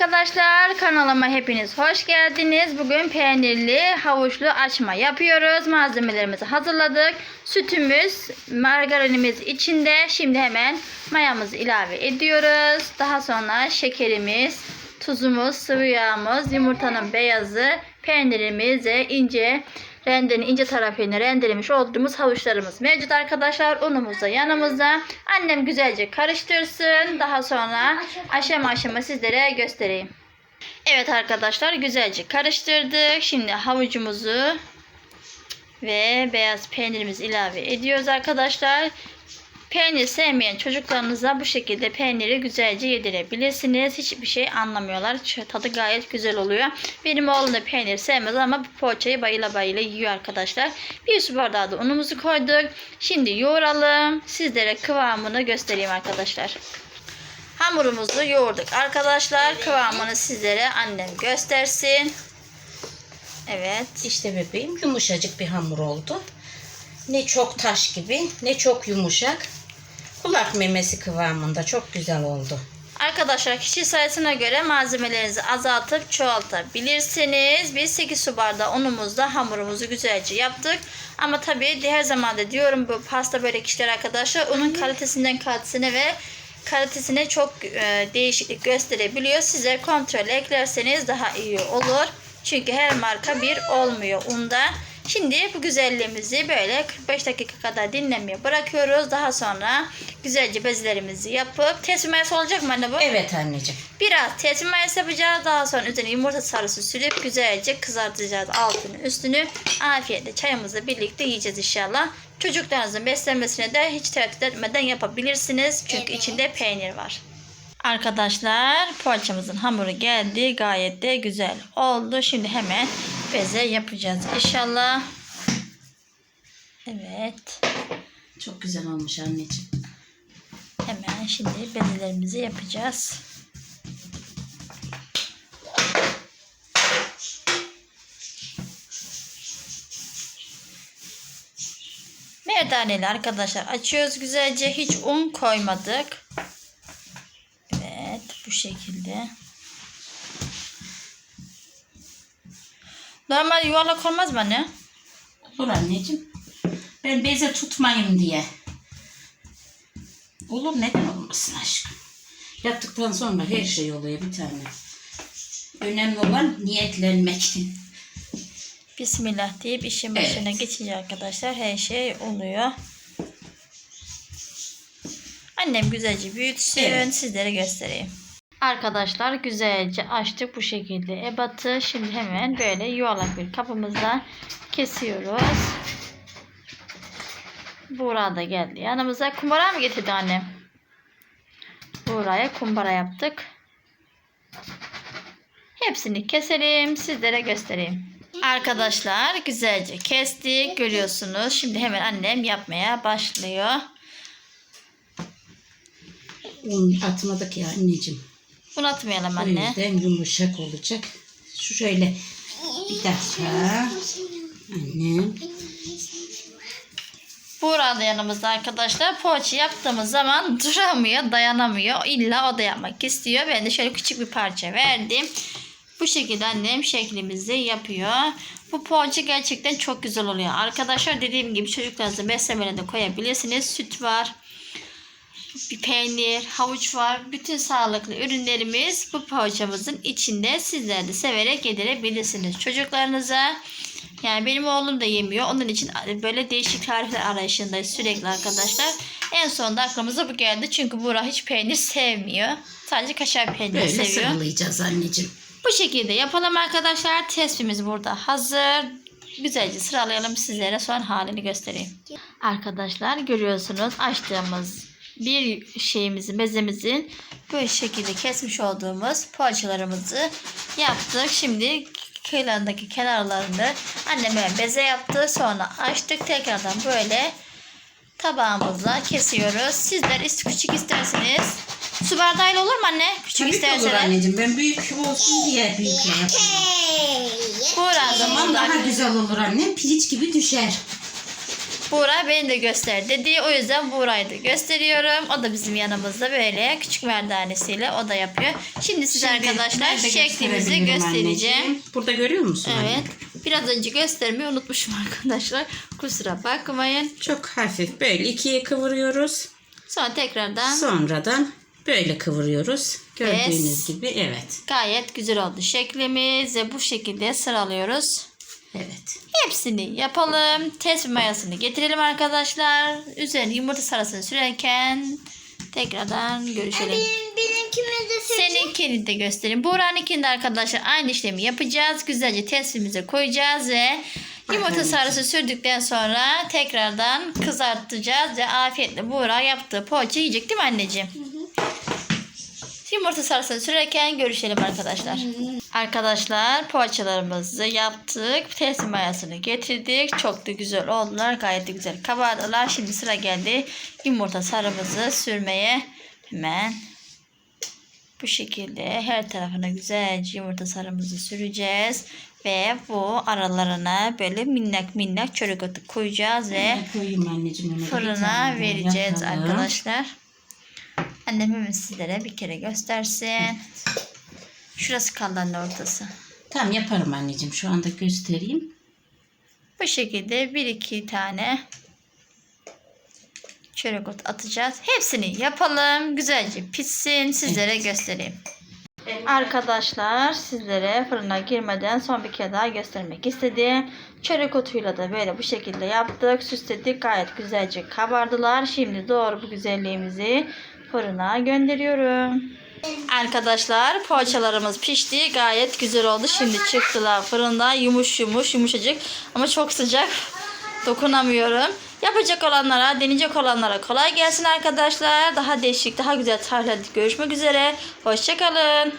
arkadaşlar kanalıma hepiniz hoş geldiniz. Bugün peynirli havuçlu açma yapıyoruz. Malzemelerimizi hazırladık. Sütümüz, margarinimiz içinde. Şimdi hemen mayamızı ilave ediyoruz. Daha sonra şekerimiz, tuzumuz, sıvı yağımız, yumurtanın beyazı, peynirimiz ve ince rendenin ince tarafını rendelemiş olduğumuz havuçlarımız mevcut arkadaşlar. Unumuz da yanımızda. Annem güzelce karıştırsın. Daha sonra aşama aşama sizlere göstereyim. Evet arkadaşlar güzelce karıştırdık. Şimdi havucumuzu ve beyaz peynirimizi ilave ediyoruz arkadaşlar. Peynir sevmeyen çocuklarınıza bu şekilde peyniri güzelce yedirebilirsiniz. Hiçbir şey anlamıyorlar. Tadı gayet güzel oluyor. Benim oğlum da peynir sevmez ama bu poğaçayı bayıla bayıla yiyor arkadaşlar. Bir su bardağı da unumuzu koyduk. Şimdi yoğuralım. Sizlere kıvamını göstereyim arkadaşlar. Hamurumuzu yoğurduk arkadaşlar. Kıvamını sizlere annem göstersin. Evet. İşte bebeğim yumuşacık bir hamur oldu. Ne çok taş gibi ne çok yumuşak. Kulak memesi kıvamında çok güzel oldu. Arkadaşlar kişi sayısına göre malzemelerinizi azaltıp çoğaltabilirsiniz. Biz 8 su bardağı unumuzla hamurumuzu güzelce yaptık. Ama tabii her zaman da diyorum bu pasta börek işleri arkadaşlar unun kalitesinden kalitesine ve kalitesine çok e, değişiklik gösterebiliyor. Size kontrol eklerseniz daha iyi olur. Çünkü her marka bir olmuyor unda. Şimdi bu güzelliğimizi böyle 45 dakika kadar dinlenmeye bırakıyoruz. Daha sonra güzelce bezelerimizi yapıp tespih mayası olacak mı anne bu? Evet anneciğim. Biraz tespih mayası yapacağız. Daha sonra üzerine yumurta sarısı sürüp güzelce kızartacağız altını üstünü. Afiyetle çayımızla birlikte yiyeceğiz inşallah. Çocuklarınızın beslenmesine de hiç tereddüt etmeden yapabilirsiniz. Çünkü içinde peynir var. Arkadaşlar poğaçamızın hamuru geldi. Gayet de güzel oldu. Şimdi hemen beze yapacağız inşallah. Evet. Çok güzel olmuş anneciğim. Hemen şimdi bezelerimizi yapacağız. Merdaneli arkadaşlar açıyoruz güzelce. Hiç un koymadık. Evet bu şekilde. Normal yuvarlak olmaz mı anne? Olur anneciğim. Ben beze tutmayayım diye. Olur neden olmasın aşkım. Yaptıktan sonra her şey oluyor bir tane. Önemli olan niyetlenmek. Bismillah deyip işin Evet. başına geçince arkadaşlar her şey oluyor. Annem güzelce büyütsün. Evet. Sizlere göstereyim. Arkadaşlar güzelce açtık bu şekilde ebatı. Şimdi hemen böyle yuvarlak bir kapımızda kesiyoruz. Buğra da geldi yanımıza. Kumbara mı getirdi annem? Buğra'ya kumbara yaptık. Hepsini keselim. Sizlere göstereyim. Arkadaşlar güzelce kestik. Görüyorsunuz. Şimdi hemen annem yapmaya başlıyor. Atmadık ya anneciğim. Bunu atmayalım O anne. yüzden yumuşak olacak. Şu şöyle bir dakika. Annem. Buğra da yanımızda arkadaşlar. Poğaça yaptığımız zaman duramıyor, dayanamıyor. İlla o da yapmak istiyor. Ben de şöyle küçük bir parça verdim. Bu şekilde annem şeklimizi yapıyor. Bu poğaça gerçekten çok güzel oluyor. Arkadaşlar dediğim gibi çocuklarınızı beslemene de koyabilirsiniz. Süt var. Bir peynir, havuç var. Bütün sağlıklı ürünlerimiz bu poğaçamızın içinde. Sizler de severek yedirebilirsiniz çocuklarınıza. Yani benim oğlum da yemiyor. Onun için böyle değişik tarifler arayışındayız sürekli arkadaşlar. En sonunda aklımıza bu geldi. Çünkü Buğra hiç peynir sevmiyor. Sadece kaşar peyniri Böyle seviyor. sıralayacağız anneciğim. Bu şekilde yapalım arkadaşlar. Tespimiz burada hazır. Güzelce sıralayalım sizlere son halini göstereyim. Arkadaşlar görüyorsunuz açtığımız bir şeyimizin bezemizin böyle şekilde kesmiş olduğumuz poğaçalarımızı yaptık. Şimdi kıyılarındaki kenarlarını annem hemen beze yaptı. Sonra açtık tekrardan böyle tabağımızla kesiyoruz. Sizler küçük isterseniz su bardağıyla olur mu anne? Küçük Tabii ki olur isterseniz. anneciğim. Ben büyük olsun diye büyükle yapıyorum. Bu arada Zaman daha güzel olur annem. Piliç gibi düşer. Buğra beni de göster dedi. O yüzden Buğra'yı da gösteriyorum. O da bizim yanımızda böyle küçük merdanesiyle o da yapıyor. Şimdi size Şimdi arkadaşlar nerede şeklimizi gösterebilirim göstereceğim. anneciğim? Burada görüyor musun? anne? Evet. Biraz önce göstermeyi unutmuşum arkadaşlar. Kusura bakmayın. Çok hafif böyle ikiye kıvırıyoruz. Sonra tekrardan Sonradan böyle kıvırıyoruz. Gördüğünüz Yes. gibi evet. gayet güzel oldu şeklimiz ve bu şekilde sıralıyoruz. Evet. Hepsini yapalım. Tespih mayasını getirelim arkadaşlar. Üzerine yumurta sarısını sürerken tekrardan görüşelim. benimkini de Seninkini de göstereyim. Buğra'nınkini de arkadaşlar aynı işlemi yapacağız. Güzelce tespihimize koyacağız ve yumurta sarısı sürdükten sonra tekrardan kızartacağız ve afiyetle Buğra yaptığı poğaça yiyecek değil mi anneciğim? Yumurta sarısını sürerken görüşelim arkadaşlar. Arkadaşlar poğaçalarımızı yaptık. Tespih mayasını getirdik. Çok da güzel oldular. Gayet de güzel kabardılar. Şimdi sıra geldi yumurta sarımızı sürmeye. Hemen bu şekilde her tarafına güzelce yumurta sarımızı süreceğiz. Ve bu aralarına böyle minnak minnak çörek otu koyacağız ve fırına vereceğiz arkadaşlar. Annem hemen sizlere bir kere göstersin. Şurası kaldı anne ortası. Tamam yaparım anneciğim. Şu anda göstereyim. Bu şekilde bir iki tane çörek ot atacağız. Hepsini yapalım. Güzelce pişsin. Sizlere göstereyim. Arkadaşlar sizlere fırına girmeden son bir kere daha göstermek istedim. Çörek otuyla da böyle bu şekilde yaptık. Süsledik. Gayet güzelce kabardılar. Şimdi doğru bu güzelliğimizi fırına gönderiyorum. Arkadaşlar poğaçalarımız pişti. Gayet güzel oldu. Şimdi çıktılar fırından yumuş yumuş yumuşacık ama çok sıcak. Dokunamıyorum. Yapacak olanlara, deneyecek olanlara kolay gelsin arkadaşlar. Daha değişik, daha güzel tariflerde görüşmek üzere. Hoşçakalın.